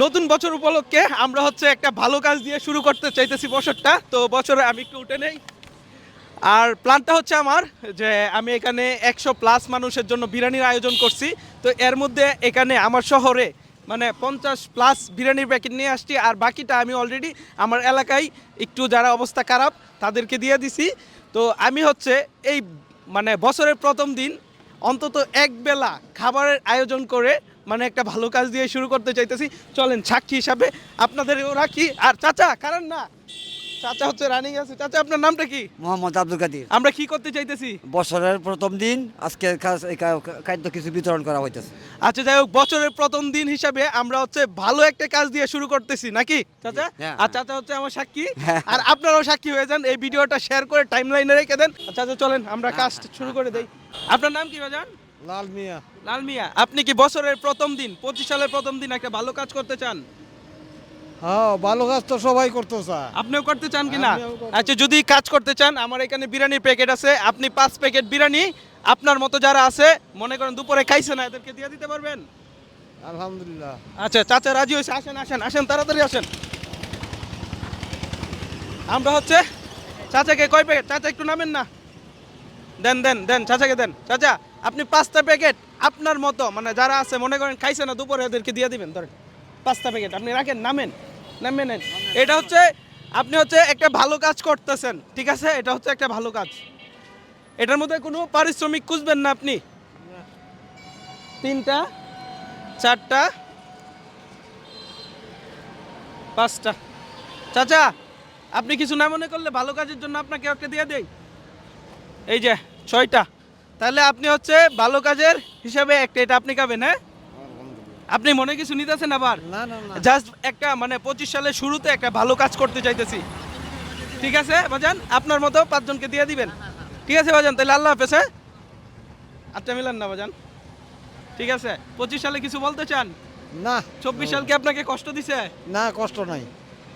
নতুন বছর উপলক্ষে আমরা হচ্ছে একটা ভালো কাজ দিয়ে শুরু করতে চাইতেছি বছরটা। তো বছরে আমি একটু উঠে নেই। আর প্ল্যানটা হচ্ছে আমার যে আমি এখানে একশো প্লাস মানুষের জন্য বিরিয়ানির আয়োজন করছি। তো এর মধ্যে এখানে আমার শহরে মানে পঞ্চাশ প্লাস বিরিয়ানির প্যাকেট নিয়ে আসছি। আর বাকিটা আমি অলরেডি আমার এলাকায় একটু যারা অবস্থা খারাপ, তাদেরকে দিয়ে দিছি। তো আমি হচ্ছে এই মানে বছরের প্রথম দিন অন্তত এক বেলা খাবারের আয়োজন করে মানে একটা ভালো কাজ দিয়ে শুরু করতে চাইতেছি। চলেন সাক্ষী হিসাবে আপনাদেরও রাখি। আর চাচা কারণ না? চাচা হচ্ছে রানিং আছে। চাচা আপনার নামটা কি? মোহাম্মদ আব্দুল কাদির। আমরা কি করতে চাইতেছি? বছরের প্রথম দিন আজকে কা- খাদ্য কিছু বিতরণ করা হইতেছে। আচ্ছা যাই হোক বছরের প্রথম দিন হিসাবে আমরা হচ্ছে ভালো একটা কাজ দিয়ে শুরু করতেছি নাকি চাচা? হ্যাঁ। আর চাচা হচ্ছে আমার সাক্ষী। হ্যাঁ। আর আপনারাও সাক্ষী হয়ে যান এই ভিডিওটা শেয়ার করে টাইম লাইনে রেখে দেন। চাচা চলেন আমরা কাজ শুরু করে দেই। আপনার নাম কি বাজান লাল মিয়া। লাল মিয়া আপনি কি বছরের প্রথম দিন পঁচিশ সালের প্রথম দিন একটা ভালো কাজ করতে চান? হ্যাঁ ভালো কাজ তো সবাই করতে চায়। আপনিও করতে চান কি না? আচ্ছা যদি কাজ করতে চান আমার এখানে বিরিয়ানির প্যাকেট আছে আপনি পাঁচ প্যাকেট বিরিয়ানি আপনার মতো যারা আছে মনে করেন দুপুরে খাইছে না এদেরকে দিয়ে দিতে পারবেন? আলহামদুলিল্লাহ। আচ্ছা চাচা রাজি হয়েছে আসেন আসেন আসেন তাড়াতাড়ি আসেন। আমরা হচ্ছে চাচাকে কয় প্যাকেট? চাচা একটু নামেন না। দেন দেন দেন চাচাকে দেন। চাচা আপনি পাঁচটা প্যাকেট আপনার মতো মানে যারা আছে, মনে করেন খাইছে না, দুপুরে ওদেরকে দিয়ে দিবেন, ধরেন। পাঁচটা প্যাকেট, আপনি রাখেন, নামেন নামেন। এটা হচ্ছে, আপনি হচ্ছে একটা ভালো কাজ করতেছেন, ঠিক আছে? এটা হচ্ছে একটা ভালো কাজ। এটার মধ্যে কোনো পারিশ্রমিক খুঁজবেন না আপনি। তিনটা, চারটা, পাঁচটা। চাচা, আপনি কিছু না মনে করলে ভালো কাজের জন্য আপনাকে একটা দিয়ে দেই। এই যে, ছয়টা। তাহলে আপনি হচ্ছে ভালো কাজের হিসাবে একটা এটা আপনি খাবেন হ্যাঁ? আপনি মনে কিছু নিতেছেন আবার? জাস্ট একটা মানে পঁচিশ সালের শুরুতে একটা ভালো কাজ করতে চাইতেছি। ঠিক আছে বাজান আপনার মতো পাঁচজনকে দিয়ে দিবেন। ঠিক আছে বাজান তাহলে আল্লাহ হাফেজ হ্যাঁ? আচ্ছা মিলান না বাজান ঠিক আছে পঁচিশ সালে কিছু বলতে চান? না। চব্বিশ সাল কি আপনাকে কষ্ট দিছে? না কষ্ট নাই।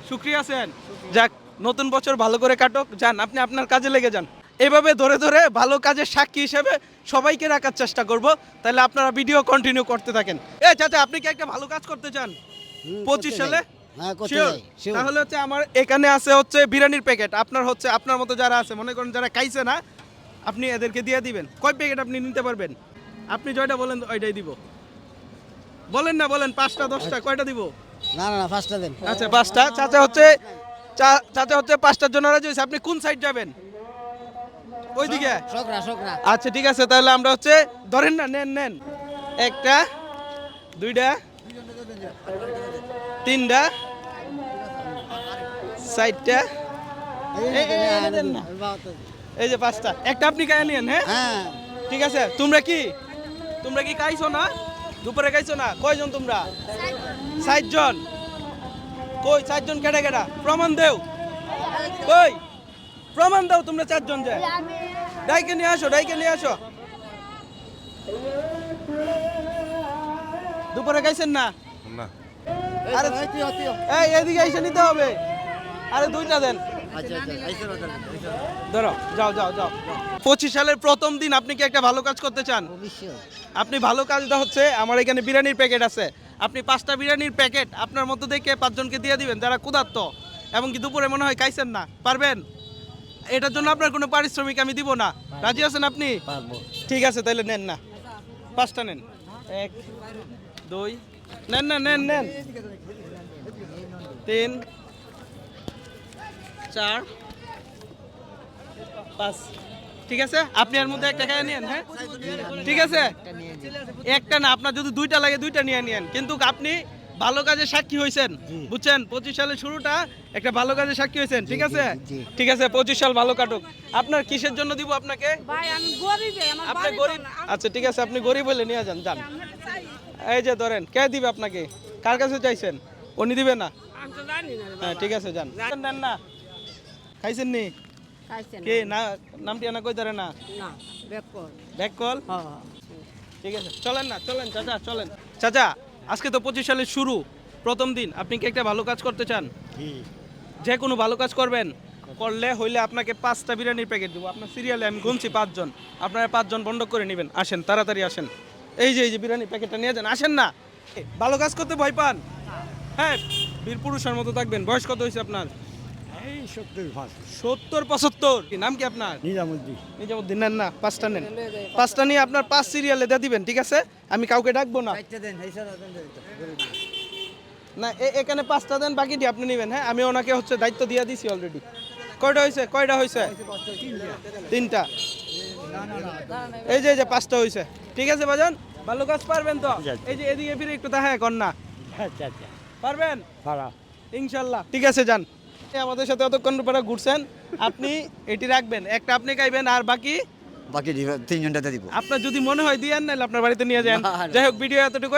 সুক্রিয়া আছেন যাক নতুন বছর ভালো করে কাটক। যান আপনি আপনার কাজে লেগে যান। এভাবে ধরে ধরে ভালো কাজের সাক্ষী হিসেবে সবাইকে রাখার চেষ্টা করব। তাহলে আপনারা ভিডিও কন্টিনিউ করতে থাকেন। এ চাচা আপনি কি একটা ভালো কাজ করতে চান? পঁচিশ সালে? হ্যাঁ। তাহলে হচ্ছে আমার এখানে আছে হচ্ছে বিরিয়ানির প্যাকেট আপনার হচ্ছে আপনার মতো যারা আছে মনে করেন যারা খাইছে না আপনি এদেরকে দিয়ে দিবেন। কয় প্যাকেট আপনি নিতে পারবেন? আপনি জয়টা বলেন ওইটাই দিব। বলেন না বলেন পাঁচটা দশটা কয়টা দিব? না না না ফার্স্টটা দেন। আচ্ছা পাঁচটা। চাচা হচ্ছে চা- চাচা হচ্ছে পাঁচটার জন্য রাজি হয়েছে। আপনি কোন সাইড যাবেন? ওইদিকে? শোকরা শোকরা। আচ্ছা ঠিক আছে তাহলে আমরা হচ্ছে ধরেন না নেন নেন। একটা দুইটা তিনটা চারটা। এই, যে পাঁচটা। একটা আপনি খাই নিয়েন হ্যাঁ? হ্যাঁ। ঠিক আছে তোমরা কি? তোমরা কি খাইছো না? দুপুরে খাইছো না? কয়জন তোমরা? ষাট জন কই চারজন কেডা কেটা প্রমাণ দেও। কই? প্রমাণ দাও তোমরা চারজন যে ডাইকে নিয়ে আসো ডাইকে নিয়ে আসো। দুপুরে খাইছেন না? না। আরে এই এদিকে এসে নিতে হবে। আরে দুইটা দেন। ধরো যাও যাও যাও। পঁচিশ সালের প্রথম দিন আপনি কি একটা ভালো কাজ করতে চান? আপনি ভালো কাজটা হচ্ছে আমার এখানে বিরিয়ানির প্যাকেট আছে। আপনি পাঁচটা বিরিয়ানির প্যাকেট আপনার মতো দেখে পাঁচজনকে দিয়ে দিবেন যারা ক্ষুধার্ত এবং কি দুপুরে মনে হয় খাইছেন না পারবেন? এটার জন্য আপনার কোনো পারিশ্রমিক আমি দিব না। রাজি আছেন আপনি? ঠিক আছে তাহলে নেন না। পাঁচটা নেন। এক দুই নেন না নেন নেন। তিন চার পাঁচ। ঠিক আছে? আপনি এর মধ্যে একটা খেয়ে নিয়েন হ্যাঁ? ঠিক আছে? একটা না আপনার যদি দুইটা লাগে দুইটা নিয়ে নিয়েন। কিন্তু আপনি ভালো কাজে সাক্ষী হয়েছেন বুঝছেন? পঁচিশ সালের শুরুটা একটা ভালো কাজে সাক্ষী হয়েছেন ঠিক আছে? ঠিক আছে পঁচিশ সাল ভালো কাটুক। আপনার কিসের জন্য দিব আপনাকে? গরিব আমার আপনি গরিব আচ্ছা ঠিক আছে আপনি গরিব হলে নিয়ে যান যান। এই যে ধরেন কে দিবে আপনাকে? কার কাছে চাইছেন? উনি দিবে না? হ্যাঁ ঠিক আছে যান। দেন না। খাইছেন নি? কে? না নামটি আনা কই ধরে না? না ব্যাক কল হ্যাঁ। ঠিক আছে চলেন না চলেন চাচা চলেন। চাচা আজকে তো পঁচিশ সালের শুরু প্রথম দিন। আপনি কি একটা ভালো কাজ করতে চান? যে কোনো ভালো কাজ করবেন করলে হইলে আপনাকে পাঁচটা বিরিয়ানির প্যাকেট দেবো। আপনার সিরিয়ালে আমি গুনছি পাঁচজন আপনারা পাঁচজন বন্ধ করে নেবেন। আসেন তাড়াতাড়ি আসেন। এই যে এই যে বিরিয়ানির প্যাকেটটা নিয়ে যান আসেন না। ভালো কাজ করতে ভয় পান। হ্যাঁ বীর পুরুষের মতো থাকবেন। বয়স কত হয়েছে আপনার? এই সত্তর পঁচাত্তর। নাম কি আপনার? নিজামুদ্দিন। নিজামুদ্দিন নেন না পাঁচটা নেন। পাঁচটা। নিয়ে আপনার পাঁচ সিরিয়ালে দিয়ে দিবেন ঠিক আছে? আমি কাউকে ডাকবো না। এখানে পাঁচটা দেন বাকিটি আপনি নেবেন হ্যাঁ? আমি ওনাকে হচ্ছে দায়িত্ব দিয়ে দিছি অলরেডি কয়টা হয়েছে? কয়টা হয়েছে? তিনটা। এই যে এই যে পাঁচটা হয়েছে। ঠিক আছে বাজান ভালো কাজ পারবেন তো? এই যে এদিকে ফিরে একটু দেখা না। আচ্ছা আচ্ছা। পারবেন? ইনশাল্লাহ। ঠিক আছে যান। আমাদের সাথে অতক্ষণ পরে ঘুরছেন আপনি এটি রাখবেন একটা আপনি খাইবেন আর বাকি? বাকি তিনজনটাতে দিব। আপনার যদি মনে হয় দিয়েন নাহলে আপনার বাড়িতে নিয়ে যান। যাই হোক ভিডিও এতটুকুই।